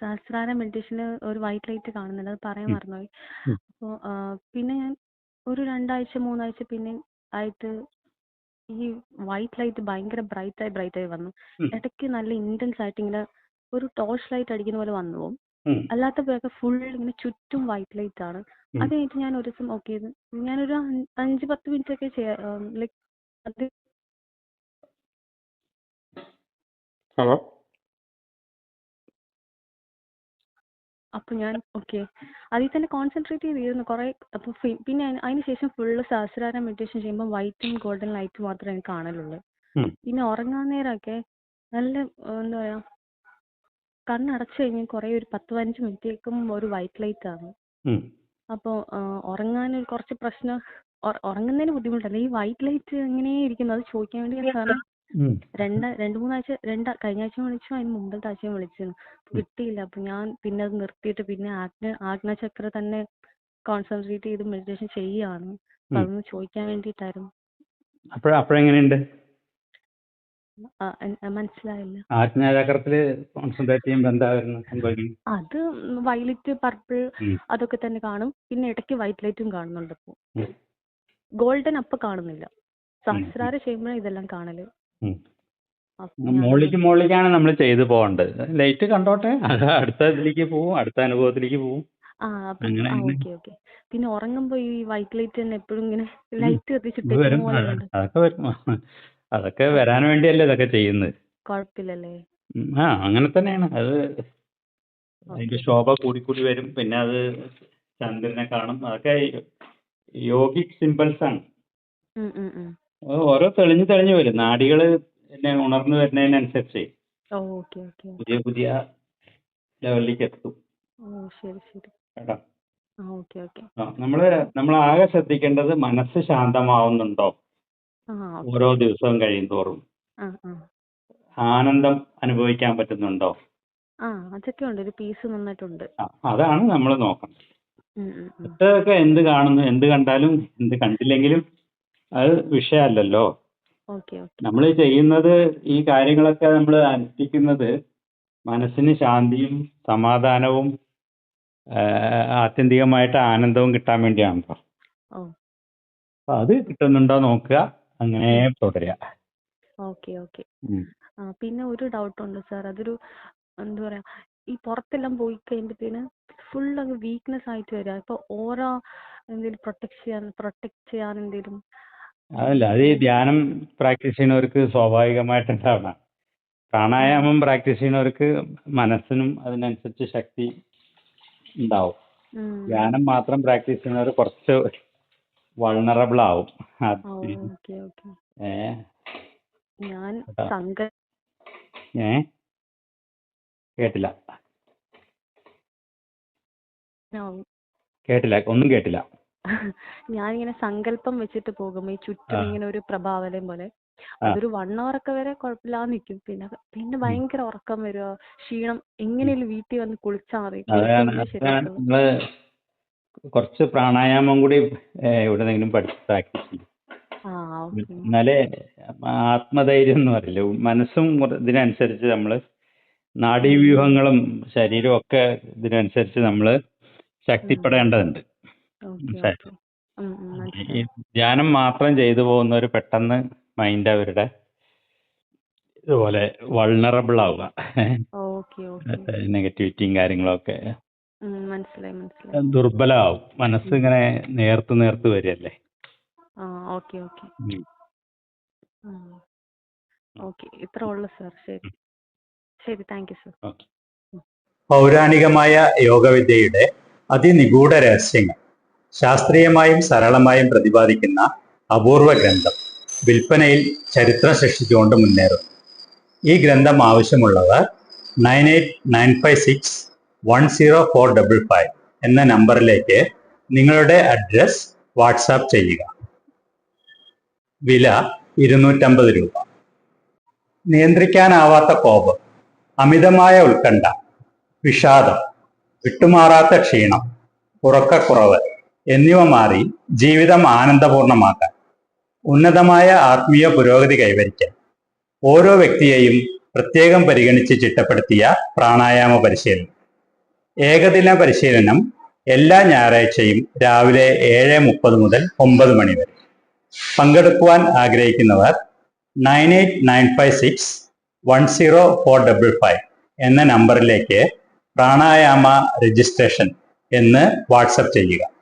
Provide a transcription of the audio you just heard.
സഹസ്രാര മെഡിറ്റേഷന് ഒരു white light കാണുന്നുണ്ട്. അത് പറയാൻ. മറന്നുപോയി. അപ്പോ പിന്നെ ഞാൻ ഒരു 2 ആഴ്ച, 3 ആഴ്ച പിന്നെ ആയിട്ട് ഈ വൈറ്റ് ലൈറ്റ് ഭയങ്കര ബ്രൈറ്റായി ബ്രൈറ്റായി വന്നു. ഉം. ഇടയ്ക്ക് നല്ല ഇന്റൻസ് ആയിട്ട് ഇങ്ങനെ ഒരു ടോർച്ച് ലൈറ്റ് അടിക്കുന്ന പോലെ വന്നു പോകും അല്ലാത്ത അല്ലാത്തപ്പോഴൊക്കെ ഫുൾ ഇങ്ങനെ ചുറ്റും വൈറ്റ് ലൈറ്റ് ആണ്. അത് കഴിഞ്ഞിട്ട് ഞാൻ ഒരു ദിവസം ഓക്കെ ഇത് ഞാനൊരു അൻ 5, 10 മിനിറ്റ് ഒക്കെ ചെയ്യാ ലൈക്ക് അത് ഹലോ. അപ്പൊ ഞാൻ ഓക്കെ. അതിൽ തന്നെ കോൺസെൻട്രേറ്റ് ചെയ്തിരുന്നു കുറേ. അപ്പൊ പിന്നെ അതിന് ശേഷം ഫുള്ള് സഹസ്രാര മെഡിറ്റേഷൻ ചെയ്യുമ്പോൾ വൈറ്റും ഗോൾഡൻ ലൈറ്റ് മാത്രമേ എനിക്ക് കാണലുള്ളൂ. പിന്നെ ഉറങ്ങാൻ നേരമൊക്കെ നല്ല എന്താ പറയാ കണ്ണടച്ച് കഴിഞ്ഞ് കുറേ ഒരു 10, 15 മിനിറ്റേക്കും ഒരു വൈറ്റ് ലൈറ്റ് ആണ്. അപ്പോൾ ഉറങ്ങാൻ കുറച്ച് പ്രശ്നം ഉറ ഉറങ്ങുന്നതിന് ബുദ്ധിമുട്ടല്ല. ഈ വൈറ്റ് ലൈറ്റ് ഇങ്ങനെ ഇരിക്കുന്നു. അത് ചോദിക്കാൻ വേണ്ടി ഞാൻ സാറിനെ രണ്ട് 2, 3 ആഴ്ച രണ്ട് കഴിഞ്ഞ ആഴ്ചയും വിളിച്ചു. അതിന് മുമ്പത്തെ ആഴ്ചയും വിളിച്ചിരുന്നു. കിട്ടിയില്ല. അപ്പൊ ഞാൻ പിന്നെ അത് നിർത്തിയിട്ട് പിന്നെ ആജ്ഞ ആജ്ഞാചക്ര തന്നെ കോൺസെൻട്രേറ്റ് ചെയ്ത് മെഡിറ്റേഷൻ ചെയ്യാണ്. അപ്പൊ ഉം. അതൊന്ന് ചോദിക്കാൻ വേണ്ടിയിട്ടായിരുന്നു. അപ്പോഴെങ്ങനെയുണ്ട്? മനസ്സിലായില്ല. ആജ്ഞാചക്രത്തിൽ കോൺസെൻട്രേറ്റ് ചെയ്യുമ്പോ എന്താ വരുന്നത് സംഭവിക്കുന്നത്? അത് വയലറ്റ്, പർപ്പിൾ അതൊക്കെ തന്നെ കാണും. പിന്നെ ഇടയ്ക്ക് വൈറ്റ് ലൈറ്റും കാണുന്നുണ്ട് ഇപ്പൊ. ഗോൾഡൻ അപ്പൊ കാണുന്നില്ല. സഹസ്രാര ചെയ്യുമ്പോഴാണ് ഇതെല്ലാം കാണൽ. ഉം. മുകളിലേക്കാണ് നമ്മൾ ചെയ്തു പോകേണ്ടത്. ലൈറ്റ് കണ്ടോട്ടെ. അത് അടുത്ത ഇതിലേക്ക് പോവും. അടുത്ത അനുഭവത്തിലേക്ക് പോവും. ആ അങ്ങനെ അങ്ങനെ ഓക്കെ ഓക്കെ. പിന്നെ ഉറങ്ങുമ്പോ ഈ വൈറ്റ് ലൈറ്റ് തന്നെ എപ്പോഴും ഇങ്ങനെ ലൈറ്റ് കത്തിച്ചിട്ട് വരും. അതൊക്കെ വരും. അതൊക്കെ വരാൻ വേണ്ടിയല്ലേ ഇതൊക്കെ ചെയ്യുന്നത്. കുഴപ്പമില്ലല്ലേ? ആ അങ്ങനെ തന്നെയാണ്. അത് അതിന്റെ ശോഭ ശോഭ കൂടിക്കൂടി വരും. പിന്നെ അത് ചന്ദ്രനെ കാണും. അതൊക്കെ യോഗിക് സിമ്പിൾസ് ആണ്. അത് ഓരോ തെളിഞ്ഞ് തെളിഞ്ഞ് വരും. നാഡികൾ പിന്നെ ഉണർന്നു വരുന്നതിനനുസരിച്ച് ഓ ഓക്കെ ഓക്കെ ഓക്കെ. പുതിയ പുതിയ ലെവലിലേക്ക് എത്തും. ഓ ശരി ശരി. കേട്ടോ. ആ ഓക്കെ ഓക്കെ. ആ നമ്മൾ ആകെ ശ്രദ്ധിക്കേണ്ടത് മനസ്സ് ശാന്തമാവുന്നുണ്ടോ? ആ. ഓരോ ദിവസവും കഴിയുന്തോറും. ആ ആ. ആനന്ദം അനുഭവിക്കാൻ പറ്റുന്നുണ്ടോ? ആ അതൊക്കെ ഉണ്ട്. ഒരു പീസ് നന്നായിട്ടുണ്ട്. ആ, അതാണ് നമ്മൾ നോക്കണം. ഉം ഉം ഉം. മറ്റേതൊക്കെ എന്ത് കാണുന്നു എന്ത് കണ്ടാലും എന്ത് കണ്ടില്ലെങ്കിലും അത് വിഷയമല്ലല്ലോ. നമ്മൾ ചെയ്യുന്നത് ഈ കാര്യങ്ങളൊക്കെ നമ്മൾ അനുഷ്ഠിക്കുന്നത് മനസ്സിന് ശാന്തിയും സമാധാനവും ആത്യന്തികമായിട്ട് ആനന്ദവും കിട്ടാൻ വേണ്ടിയാണല്ലോ. അപ്പൊ അത് കിട്ടുന്നുണ്ടോ നോക്കുക. അങ്ങനെ. തുടരുക. Okay okay. പിന്നെ ഒരു ഡൗട്ട് ഉണ്ട് സാർ. അതൊരു എന്താ പറയാ ഈ പുറത്തെല്ലാം പോയി കഴിയുമ്പത്തേന് ഫുൾ അങ്ങ് വീക്ക്നെസ് ആയിട്ട് വരിക. ഇപ്പൊ ഓരോ എന്തെങ്കിലും പ്രൊട്ടക്ട് ചെയ്യാൻ പ്രൊട്ടക്ട് ചെയ്യാൻ എന്തെങ്കിലും അതല്ല അത് ഈ ധ്യാനം പ്രാക്ടീസ് ചെയ്യുന്നവർക്ക് സ്വാഭാവികമായിട്ട് ഉണ്ടാവണം. ആ. പ്രാണായാമം പ്രാക്ടീസ് ചെയ്യുന്നവർക്ക് മനസ്സിനും അതിനനുസരിച്ച് ശക്തി ഉണ്ടാവും. ധ്യാനം മാത്രം പ്രാക്ടീസ് ചെയ്യുന്നവർ കുറച്ച് വൾണറബിൾ ആവും. ഏ ഞാൻ ഏ കേട്ടില്ല. കേട്ടില്ല. ഒന്നും കേട്ടില്ല. ഞാനിങ്ങനെ സങ്കല്പം വെച്ചിട്ട് പോകും. ഈ. ചുറ്റും ഇങ്ങനെ ഒരു പ്രഭാവലയം പോലെ. അതൊരു 1 അവർ ഒക്കെ വരെ കുഴപ്പമില്ലാതെ നിൽക്കും. പിന്നെ പിന്നെ ഭയങ്കര ഉറക്കം വരുക, ക്ഷീണം. എങ്ങനേലും വീട്ടിൽ വന്ന് കുളിച്ചാൽ മതി. അതാണ് കുളിച്ചെങ്കിലേ അതാണ് ശരിയാവുള്ളൂ. നമ്മൾ കുറച്ച് പ്രാണായാമം കൂടി ഏഹ് എവിടെന്നെങ്കിലും പഠിച്ച് പ്രാക്ടീസ് ചെയ്യും. ഓക്കെ. എന്നാലേ ആത്മധൈര്യം എന്ന് പറയില്ലേ മനസ്സും കുറ- ഇതിനനുസരിച്ച് നമ്മൾ. നാഡീവ്യൂഹങ്ങളും ശരീരവും ഒക്കെ ഇതിനനുസരിച്ച് നമ്മൾ. ശക്തിപ്പെടേണ്ടതുണ്ട്. ഈ. ധ്യാനം മാത്രം ചെയ്തു പോകുന്നവർ പെട്ടെന്ന് മൈൻഡ് അവരുടെ ഇതുപോലെ വൾണറബിൾ ആവുക. Okay okay. നെഗറ്റിവിറ്റിയും കാര്യങ്ങളൊക്കെ ഉം മനസ്സിലായി മനസ്സിലായി. ദുർബലമാവും. മനസ്സ് ഇങ്ങനെ നേർത്ത് നേർത്ത് വരികയല്ലേ. ഇത്രേ ഉള്ളൂ സാർ. ശരി. ശരി താങ്ക് യു സാർ. പൗരാണികമായ യോഗവിദ്യയുടെ അതിനിഗൂഢ രഹസ്യങ്ങൾ ശാസ്ത്രീയമായും സരളമായും പ്രതിപാദിക്കുന്ന അപൂർവ ഗ്രന്ഥം വിൽപ്പനയിൽ ചരിത്രം സൃഷ്ടിച്ചുകൊണ്ട് മുന്നേറുന്നു. ഈ ഗ്രന്ഥം ആവശ്യമുള്ളവർ nine eight nine five six one zero four double five എന്ന നമ്പറിലേക്ക് നിങ്ങളുടെ അഡ്രസ് വാട്സാപ്പ് ചെയ്യുക. വില ഇരുന്നൂറ്റമ്പത് രൂപ. നിയന്ത്രിക്കാനാവാത്ത കോപം, അമിതമായ ഉത്കണ്ഠ, വിഷാദം, വിട്ടുമാറാത്ത ക്ഷീണം, ഉറക്കക്കുറവ് എന്നിവ മാറി ജീവിതം ആനന്ദപൂർണമാക്കാൻ ഉന്നതമായ ആത്മീയ പുരോഗതി കൈവരിക്കാൻ ഓരോ വ്യക്തിയെയും പ്രത്യേകം പരിഗണിച്ച് ചിട്ടപ്പെടുത്തിയ പ്രാണായാമ പരിശീലനം. ഏകദിന പരിശീലനം എല്ലാ ഞായറാഴ്ചയും രാവിലെ ഏഴ് മുപ്പത് മുതൽ ഒമ്പത് മണി വരെ. പങ്കെടുക്കുവാൻ ആഗ്രഹിക്കുന്നവർ nine eight nine five six one zero four double five എന്ന നമ്പറിലേക്ക് പ്രാണായാമ രജിസ്ട്രേഷൻ എന്ന് വാട്സപ്പ് ചെയ്യുക.